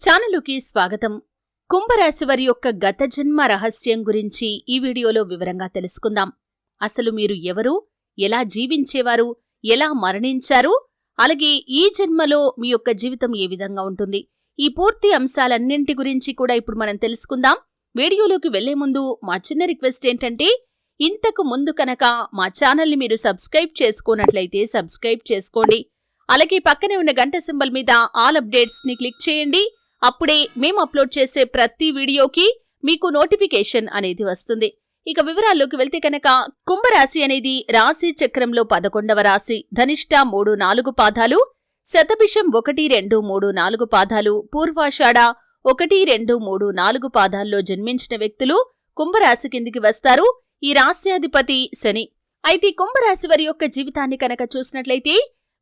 ఛానలుకి స్వాగతం. కుంభరాశి వారి యొక్క గత జన్మ రహస్యం గురించి ఈ వీడియోలో వివరంగా తెలుసుకుందాం. అసలు మీరు ఎవరు? ఎలా జీవించేవారు? ఎలా మరణించారు? అలాగే ఈ జన్మలో మీ యొక్క జీవితం ఏ విధంగా ఉంటుంది? ఈ పూర్తి అంశాలన్నింటి గురించి కూడా ఇప్పుడు మనం తెలుసుకుందాం. వీడియోలోకి వెళ్ళే ముందు మా చిన్న రిక్వెస్ట్ ఏంటంటే ఇంతకు ముందు కనుక మా ఛానల్ని మీరు సబ్స్క్రైబ్ చేసుకున్నట్లయితే సబ్స్క్రైబ్ చేసుకోండి. అలాగే పక్కనే ఉన్న గంట సింబల్ మీద ఆల్ అప్డేట్స్ని క్లిక్ చేయండి. అప్పుడే మేము అప్లోడ్ చేసే ప్రతి వీడియోకి మీకు నోటిఫికేషన్ అనేది వస్తుంది. ఇక వివరాల్లోకి వెళ్తే కనుక కుంభరాశి అనేది రాశి చక్రంలో పదకొండవ రాశి. ధనిష్ట మూడు నాలుగు పాదాలు శతభిషం ఒకటి రెండు మూడు నాలుగు పాదాలు పూర్వాషాఢ ఒకటి రెండు మూడు నాలుగు పాదాల్లో జన్మించిన వ్యక్తులు కుంభరాశి కిందికి వస్తారు. ఈ రాశ్యాధిపతి శని. అయితే కుంభరాశి వారి యొక్క జీవితాన్ని కనుక చూసినట్లయితే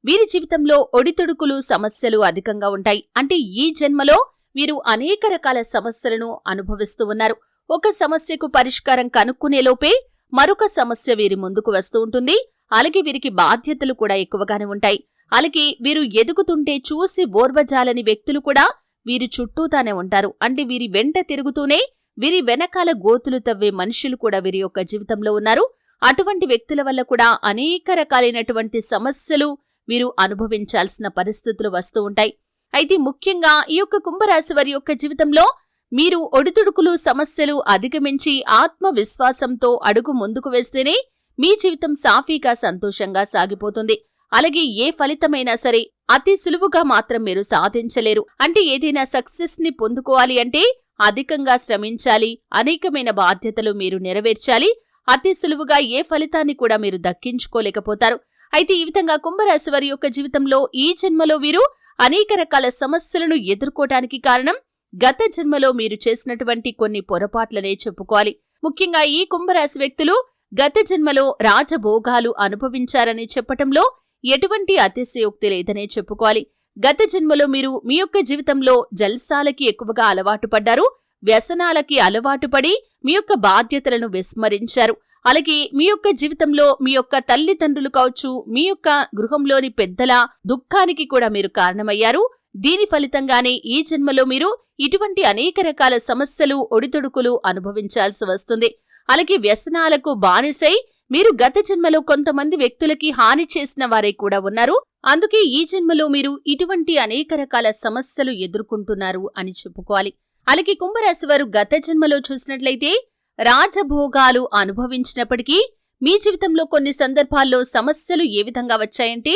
వీరి జీవితంలో ఒడితుడుకులు సమస్యలు అధికంగా ఉంటాయి. అంటే ఈ జన్మలో వీరు అనేక రకాల సమస్యలను అనుభవిస్తూ ఉన్నారు. ఒక సమస్యకు పరిష్కారం కనుక్కునేలోపే మరొక సమస్య వీరి ముందుకు వస్తూ ఉంటుంది. అలాగే వీరికి బాధ్యతలు కూడా ఎక్కువగానే ఉంటాయి. అలాగే వీరు ఎదుగుతుంటే చూసి ఓర్వజాలని వ్యక్తులు కూడా వీరి చుట్టూతానే ఉంటారు. అంటే వీరి వెంట తిరుగుతూనే వీరి వెనకాల గోతులు తవ్వే మనుషులు కూడా వీరి యొక్క జీవితంలో ఉన్నారు. అటువంటి వ్యక్తుల వల్ల కూడా అనేక రకాలైనటువంటి సమస్యలు వీరు అనుభవించాల్సిన పరిస్థితులు వస్తూ ఉంటాయి. అయితే ముఖ్యంగా ఈ యొక్క కుంభరాశి వారి యొక్క జీవితంలో మీరు ఒడిదుడుకులు సమస్యలు అధిగమించి ఆత్మవిశ్వాసంతో అడుగు ముందుకు వేస్తేనే మీ జీవితం సాఫీగా సంతోషంగా సాగిపోతుంది. అలాగే ఏ ఫలితమైనా సరే అతి సులువుగా మాత్రం మీరు సాధించలేరు. అంటే ఏదైనా సక్సెస్ని పొందుకోవాలి అంటే అధికంగా శ్రమించాలి అనేకమైన బాధ్యతలు మీరు నెరవేర్చాలి అతి సులువుగా ఏ ఫలితాన్ని కూడా మీరు దక్కించుకోలేకపోతారు. అయితే ఈ విధంగా కుంభరాశి వారి యొక్క జీవితంలో ఈ జన్మలో వీరు అనేక రకాల సమస్యలను ఎదుర్కోవటానికి కారణం గత జన్మలో మీరు చేసినటువంటి కొన్ని పొరపాట్లనే చెప్పుకోవాలి. ముఖ్యంగా ఈ కుంభరాశి వ్యక్తులు గత జన్మలో రాజభోగాలు అనుభవించారని చెప్పటంలో ఎటువంటి అతిశయోక్తి లేదనే చెప్పుకోవాలి. గత జన్మలో మీరు మీ యొక్క జీవితంలో జల్సాలకి ఎక్కువగా అలవాటు పడ్డారు వ్యసనాలకి అలవాటు పడి మీ యొక్క బాధ్యతలను విస్మరించారు. అలాగే మీ యొక్క జీవితంలో మీ యొక్క తల్లిదండ్రులు కావచ్చు మీ యొక్క గృహంలోని పెద్దల దుఃఖానికి కూడా మీరు కారణమయ్యారు. దీని ఫలితంగానే ఈ జన్మలో మీరు ఇటువంటి అనేక రకాల సమస్యలు ఒడితొడుకులు అనుభవించాల్సి వస్తుంది. అలాగే వ్యసనాలకు బానిసై మీరు గత జన్మలో కొంతమంది వ్యక్తులకి హాని చేసిన వారే కూడా ఉన్నారు. అందుకే ఈ జన్మలో మీరు ఇటువంటి అనేక రకాల సమస్యలు ఎదుర్కొంటున్నారు అని చెప్పుకోవాలి. అలాగే కుంభరాశి వారు గత జన్మలో చూసినట్లయితే రాజభోగాలు అనుభవించినప్పటికీ మీ జీవితంలో కొన్ని సందర్భాల్లో సమస్యలు ఏ విధంగా వచ్చాయంటే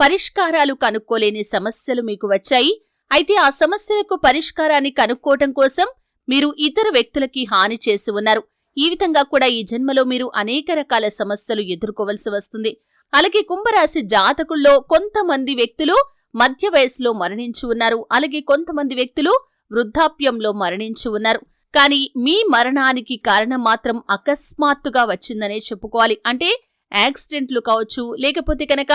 పరిష్కారాలు కనుక్కోలేని సమస్యలు మీకు వచ్చాయి. అయితే ఆ సమస్యలకు పరిష్కారాన్ని కనుక్కోవటం కోసం మీరు ఇతర వ్యక్తులకి హాని చేసి ఉన్నారు. ఈ విధంగా కూడా ఈ జన్మలో మీరు అనేక రకాల సమస్యలు ఎదుర్కోవలసి వస్తుంది. అలాగే కుంభరాశి జాతకుల్లో కొంతమంది వ్యక్తులు మధ్య వయసులో మరణించి ఉన్నారు. అలాగే కొంతమంది వ్యక్తులు వృద్ధాప్యంలో మరణించి ఉన్నారు. కానీ మీ మరణానికి కారణం మాత్రం అకస్మాత్తుగా వచ్చిందనే చెప్పుకోవాలి. అంటే యాక్సిడెంట్లు కావచ్చు లేకపోతే కనుక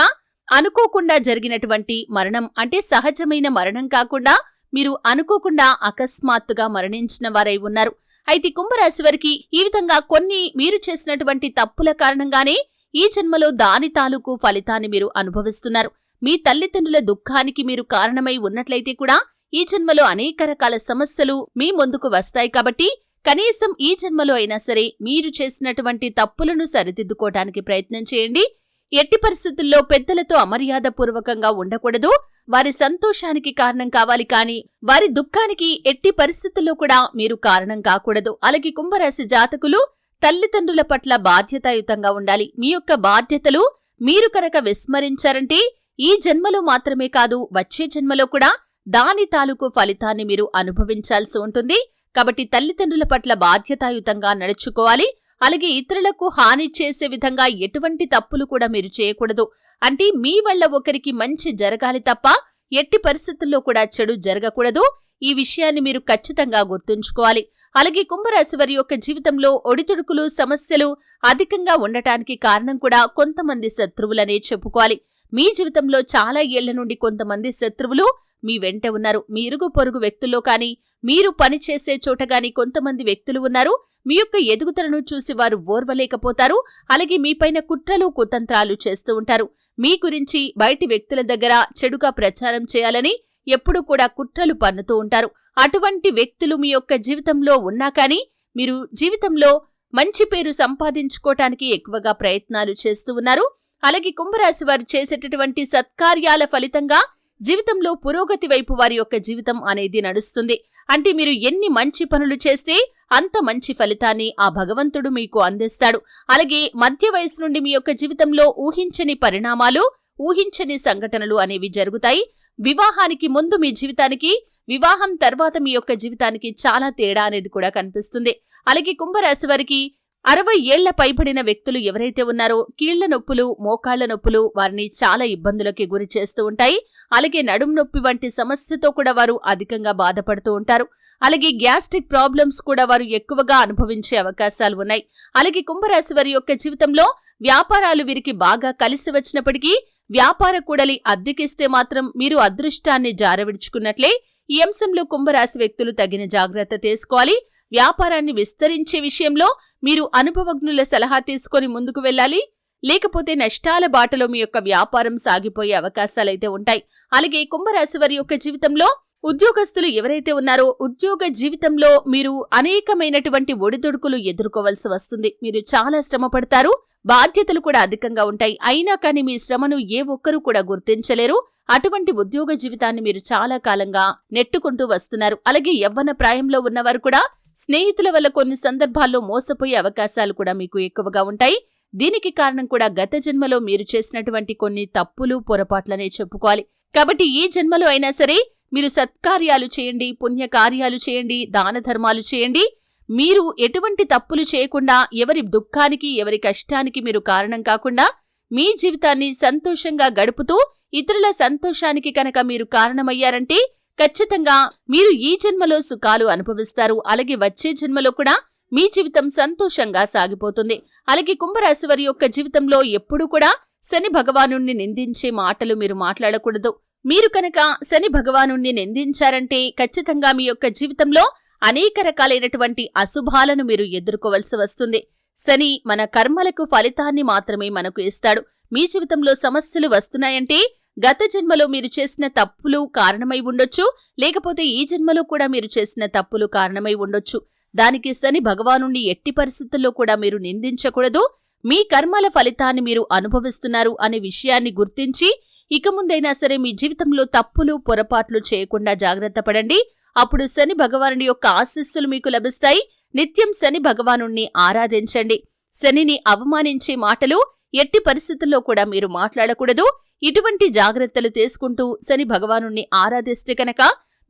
అనుకోకుండా జరిగినటువంటి మరణం అంటే సహజమైన మరణం కాకుండా మీరు అనుకోకుండా అకస్మాత్తుగా మరణించిన వారై ఉన్నారు. అయితే కుంభరాశి వారికి ఈ విధంగా కొన్ని మీరు చేసినటువంటి తప్పుల కారణంగానే ఈ జన్మలో దాని తాలూకు ఫలితాన్ని మీరు అనుభవిస్తున్నారు. మీ తల్లిదండ్రుల దుఃఖానికి మీరు కారణమై ఉన్నట్లయితే కూడా ఈ జన్మలో అనేక రకాల సమస్యలు మీ ముందుకు వస్తాయి కాబట్టి కనీసం ఈ జన్మలో అయినా సరే మీరు చేసినటువంటి తప్పులను సరిదిద్దుకోవటానికి ప్రయత్నం చేయండి. ఎట్టి పరిస్థితుల్లో పెద్దలతో అమర్యాదపూర్వకంగా ఉండకూడదు. వారి సంతోషానికి కారణం కావాలి కాని వారి దుఃఖానికి ఎట్టి పరిస్థితుల్లో కూడా మీరు కారణం కాకూడదు. అలాగే కుంభరాశి జాతకులు తల్లిదండ్రుల పట్ల బాధ్యతాయుతంగా ఉండాలి. మీ యొక్క బాధ్యతలు మీరు కనుక విస్మరించారంటే ఈ జన్మలో మాత్రమే కాదు వచ్చే జన్మలో కూడా దాని తాలూకు ఫలితాన్ని మీరు అనుభవించాల్సి ఉంటుంది. కాబట్టి తల్లిదండ్రుల పట్ల బాధ్యతాయుతంగా నడుచుకోవాలి. అలాగే ఇతరులకు హాని చేసే విధంగా ఎటువంటి తప్పులు కూడా మీరు చేయకూడదు. అంటే మీ వల్ల ఒకరికి మంచి జరగాలి తప్ప ఎట్టి పరిస్థితుల్లో కూడా చెడు జరగకూడదు. ఈ విషయాన్ని మీరు ఖచ్చితంగా గుర్తుంచుకోవాలి. అలాగే కుంభరాశి వారి యొక్క జీవితంలో ఒడిదుడుకులు సమస్యలు అధికంగా ఉండటానికి కారణం కూడా కొంతమంది శత్రువులనే చెప్పుకోవాలి. మీ జీవితంలో చాలా ఏళ్ళ నుండి కొంతమంది శత్రువులు మీ వెంట ఉన్నారు. మీ ఇరుగు పొరుగు వ్యక్తుల్లో కానీ మీరు పనిచేసే చోట గాని కొంతమంది వ్యక్తులు ఉన్నారు. మీ యొక్క ఎదుగుదలను చూసి వారు ఓర్వలేకపోతారు. అలాగే మీపైన కుట్రలు కుతంత్రాలు చేస్తూ ఉంటారు. మీ గురించి బయటి వ్యక్తుల దగ్గర చెడుగా ప్రచారం చేయాలని ఎప్పుడూ కూడా కుట్రలు పన్నుతూ ఉంటారు. అటువంటి వ్యక్తులు మీ యొక్క జీవితంలో ఉన్నా కానీ మీరు జీవితంలో మంచి పేరు సంపాదించుకోవటానికి ఎక్కువగా ప్రయత్నాలు చేస్తూ ఉన్నారు. అలాగే కుంభరాశి వారు చేసేటటువంటి సత్కార్యాల ఫలితంగా జీవితంలో పురోగతి వైపు వారి యొక్క జీవితం అనేది నడుస్తుంది. అంటే మీరు ఎన్ని మంచి పనులు చేస్తే అంత మంచి ఫలితాన్ని ఆ భగవంతుడు మీకు అందిస్తాడు. అలాగే మధ్య వయసు నుండి మీ యొక్క జీవితంలో ఊహించని పరిణామాలు ఊహించని సంఘటనలు అనేవి జరుగుతాయి. వివాహానికి ముందు మీ జీవితానికి వివాహం తర్వాత మీ యొక్క జీవితానికి చాలా తేడా అనేది కూడా కనిపిస్తుంది. అలాగే కుంభరాశి వారికి అరవై ఏళ్ళ పైబడిన వ్యక్తులు ఎవరైతే ఉన్నారో కీళ్ళ నొప్పులు మోకాళ్ళ నొప్పులు వారిని చాలా ఇబ్బందులకి గురి చేస్తూ ఉంటాయి. అలాగే నడుం నొప్పి వంటి సమస్యతో కూడా వారు అధికంగా బాధపడుతూ ఉంటారు. అలాగే గ్యాస్ట్రిక్ ప్రాబ్లమ్స్ కూడా వారు ఎక్కువగా అనుభవించే అవకాశాలు ఉన్నాయి. అలాగే కుంభరాశి వారి యొక్క జీవితంలో వ్యాపారాలు వీరికి బాగా కలిసి వచ్చినప్పటికీ వ్యాపార కూడలి అద్దెకిస్తే మాత్రం మీరు అదృష్టాన్ని జారవిడుచుకున్నట్లే ఈ అంశంలో కుంభరాశి వ్యక్తులు తగిన జాగ్రత్త తీసుకోవాలి. వ్యాపారాన్ని విస్తరించే విషయంలో మీరు అనుభవజ్ఞుల సలహా తీసుకొని ముందుకు వెళ్ళాలి. లేకపోతే నష్టాల బాటలో మీ యొక్క వ్యాపారం సాగిపోయే అవకాశాలైతే ఉంటాయి. అలాగే కుంభరాశి వారి యొక్క జీవితంలో ఉద్యోగస్తులు ఎవరైతే ఉన్నారో ఉద్యోగ జీవితంలో మీరు అనేకమైనటువంటి ఒడిదుడుకులు ఎదుర్కోవలసి వస్తుంది. మీరు చాలా శ్రమ పడతారు. బాధ్యతలు కూడా అధికంగా ఉంటాయి. అయినా కానీ మీ శ్రమను ఏ ఒక్కరూ కూడా గుర్తించలేరు. అటువంటి ఉద్యోగ జీవితాన్ని మీరు చాలా కాలంగా నెట్టుకుంటూ వస్తున్నారు. అలాగే యవ్వన ప్రాయంలో ఉన్నవారు కూడా స్నేహితుల వల్ల కొన్ని సందర్భాల్లో మోసపోయే అవకాశాలు కూడా మీకు ఎక్కువగా ఉంటాయి. దీనికి కారణం కూడా గత జన్మలో మీరు చేసినటువంటి కొన్ని తప్పులు పొరపాట్లనే చెప్పుకోవాలి. కాబట్టి ఈ జన్మలో అయినా సరే మీరు సత్కార్యాలు చేయండి పుణ్య కార్యాలు చేయండి దాన ధర్మాలు చేయండి. మీరు ఎటువంటి తప్పులు చేయకుండా ఎవరి దుఃఖానికి ఎవరి కష్టానికి మీరు కారణం కాకుండా మీ జీవితాన్ని సంతోషంగా గడుపుతూ ఇతరుల సంతోషానికి కనుక మీరు కారణమయ్యారంటే ఖచ్చితంగా మీరు ఈ జన్మలో సుఖాలు అనుభవిస్తారు. అలాగే వచ్చే జన్మలో కూడా మీ జీవితం సంతోషంగా సాగిపోతుంది. అలాగే కుంభరాశి వారి యొక్క జీవితంలో ఎప్పుడూ కూడా శని భగవాను నిందించే మాటలు మీరు మాట్లాడకూడదు. మీరు కనుక శని భగవాను నిందించారంటే ఖచ్చితంగా మీ యొక్క జీవితంలో అనేక రకాలైనటువంటి అశుభాలను మీరు ఎదుర్కోవలసి వస్తుంది. శని మన కర్మలకు ఫలితాన్ని మాత్రమే మనకు ఇస్తాడు. మీ జీవితంలో సమస్యలు వస్తున్నాయంటే గత జన్మలో మీరు చేసిన తప్పులు కారణమై ఉండొచ్చు లేకపోతే ఈ జన్మలో కూడా మీరు చేసిన తప్పులు కారణమై ఉండొచ్చు. దానికి శని భగవాను ఎట్టి పరిస్థితుల్లో కూడా మీరు నిందించకూడదు. మీ కర్మల ఫలితాన్ని మీరు అనుభవిస్తున్నారు అనే విషయాన్ని గుర్తించి ఇక ముందైనా సరే మీ జీవితంలో తప్పులు పొరపాట్లు చేయకుండా జాగ్రత్త పడండి. అప్పుడు శని భగవానుడి యొక్క ఆశీస్సులు మీకు లభిస్తాయి. నిత్యం శని భగవాను ఆరాధించండి. శనిని అవమానించే మాటలు ఎట్టి పరిస్థితుల్లో కూడా మీరు మాట్లాడకూడదు. ఇటువంటి జాగ్రత్తలు తీసుకుంటూ శని భగవాను ఆరాధిస్తే కనుక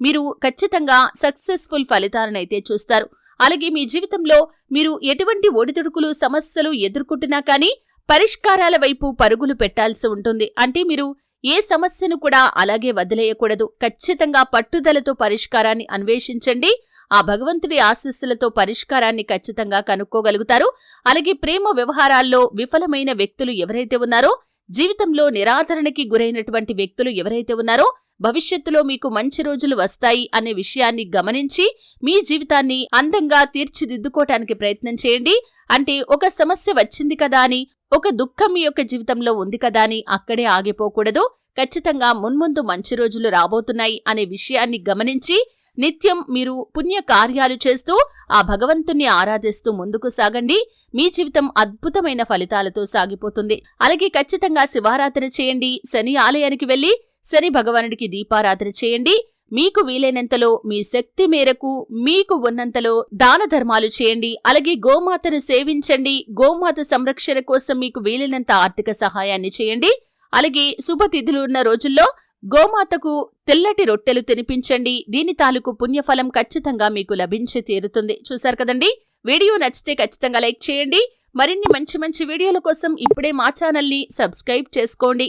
మీరు ఖచ్చితంగా సక్సెస్ఫుల్ ఫలితాలనైతే చూస్తారు. అలాగే మీ జీవితంలో మీరు ఎటువంటి ఒడిదుడుకులు సమస్యలు ఎదుర్కొంటున్నా కానీ పరిష్కారాల వైపు పరుగులు పెట్టాల్సి ఉంటుంది. అంటే మీరు ఏ సమస్యను కూడా అలాగే వదిలేయకూడదు. ఖచ్చితంగా పట్టుదలతో పరిష్కారాన్ని అన్వేషించండి. ఆ భగవంతుడి ఆశీస్సులతో పరిష్కారాన్ని ఖచ్చితంగా కనుక్కోగలుగుతారు. అలాగే ప్రేమ వ్యవహారాల్లో విఫలమైన వ్యక్తులు ఎవరైతే ఉన్నారో జీవితంలో నిరాదరణకి గురైనటువంటి వ్యక్తులు ఎవరైతే ఉన్నారో భవిష్యత్తులో మీకు మంచి రోజులు వస్తాయి అనే విషయాన్ని గమనించి మీ జీవితాన్ని అందంగా తీర్చిదిద్దుకోవటానికి ప్రయత్నం చేయండి. అంటే ఒక సమస్య వచ్చింది కదా అని ఒక దుఃఖం మీ యొక్క జీవితంలో ఉంది కదా అని అక్కడే ఆగిపోకూడదు. ఖచ్చితంగా మున్ముందు మంచి రోజులు రాబోతున్నాయి అనే విషయాన్ని గమనించి నిత్యం మీరు పుణ్య కార్యాలు చేస్తూ ఆ భగవంతుణ్ణి ఆరాధిస్తూ ముందుకు సాగండి. మీ జీవితం అద్భుతమైన ఫలితాలతో సాగిపోతుంది. అలాగే ఖచ్చితంగా శివారాధన చేయండి. శని ఆలయానికి వెళ్ళి శని భగవానుడికి దీపారాధన చేయండి. మీకు వీలైనంతలో మీ శక్తి మేరకు మీకు ఉన్నంతలో దాన ధర్మాలు చేయండి. అలాగే గోమాతను సేవించండి. గోమాత సంరక్షణ కోసం మీకు వీలైనంత ఆర్థిక సహాయాన్ని చేయండి. అలాగే శుభతిథులు ఉన్న రోజుల్లో గోమాతకు తెల్లటి రొట్టెలు తినిపించండి. దీని తాలూకు పుణ్యఫలం ఖచ్చితంగా మీకు లభించి తీరుతుంది. చూశారు కదండి? వీడియో నచ్చితే ఖచ్చితంగా లైక్ చేయండి. మరిన్ని మంచి మంచి వీడియోల కోసం ఇప్పుడే మా ఛానల్ని సబ్స్క్రైబ్ చేసుకోండి.